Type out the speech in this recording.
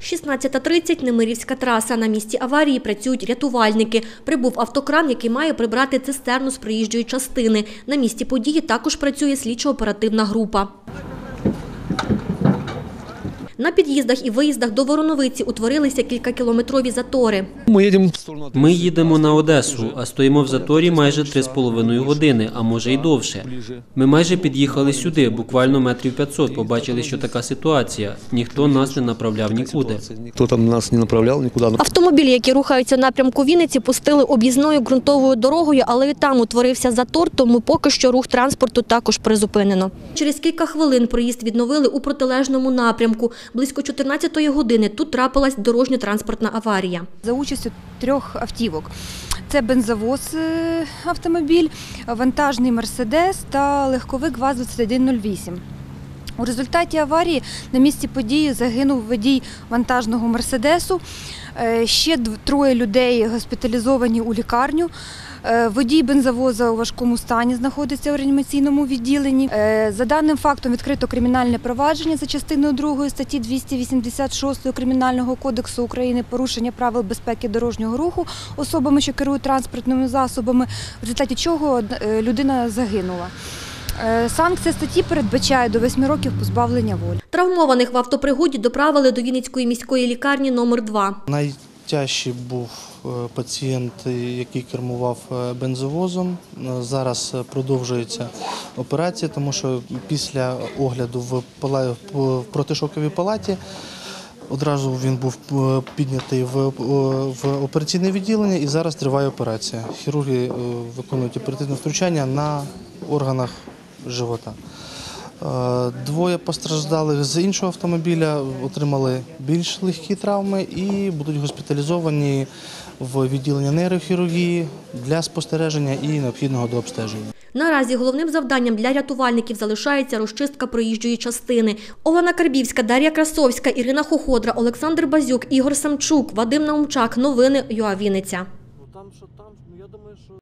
16.30 Немирівська траса. На місці аварії працюють рятувальники. Прибув автокран, який має прибрати цистерну з проїжджої частини. На місці події також працює слідчо-оперативна група. На під'їздах і виїздах до Вороновиці утворилися кількакілометрові затори. Мы едем Ми їдемо на Одесу, а стоїмо в заторі майже 3,5 години, а може й довше. Ми майже під'їхали сюди, буквально метрів 500, побачили, що така ситуація. Ніхто нас не направляв нікуди. Кто там нас не направлял никуда. Ну, Автомобілі, які рухаються в напрямку Вінниці, пустили об'їзною ґрунтовою дорогою, але і там утворився затор, тому поки що рух транспорту також призупинено. Через кілька хвилин проїзд відновили у протилежному напрямку. Близько 14-ї години тут трапилась дорожньо-транспортна аварія. за участю трьох автівок. Це бензовоз е, автомобіль, вантажний мерседес та легковик ВАЗ-2108. У результаті аварії на місці події загинув водій вантажного мерседесу. Е, Ще троє людей госпіталізовані у лікарню. Е, Водій бензовоза у важкому стані знаходиться у реанімаційному відділенні. Е, За даним фактом відкрито кримінальне провадження за частиною 2 статті 286 Кримінального кодексу України порушення правил безпеки дорожнього руху особами, що керують транспортними засобами, в результаті чого людина загинула. Е, Санкція статті передбачає до 8 років позбавлення волі. Травмованих в автопригоді доправили до Вінницької міської лікарні номер 2 Найтяжчий був е, пацієнт, який кермував е, бензовозом. Зараз продовжується операція, тому що після огляду в протишоковій палаті одразу він був піднятий в, в операційне відділення і зараз триває операція. Хірурги виконують оперативне втручання на органах живота. Е, Двоє постраждалих з іншого автомобіля отримали більш легкі травми і будуть госпіталізовані в відділення нейрохірургії для спостереження і необхідного до обстеження. Наразі головним завданням для рятувальників залишається розчистка проїжджої частини. Олена Карбівська, Дар'я Красовська, Ірина Хоходра, Олександр Базюк, Ігор Самчук, Вадим Наумчак. Новини ЮА Вінниця.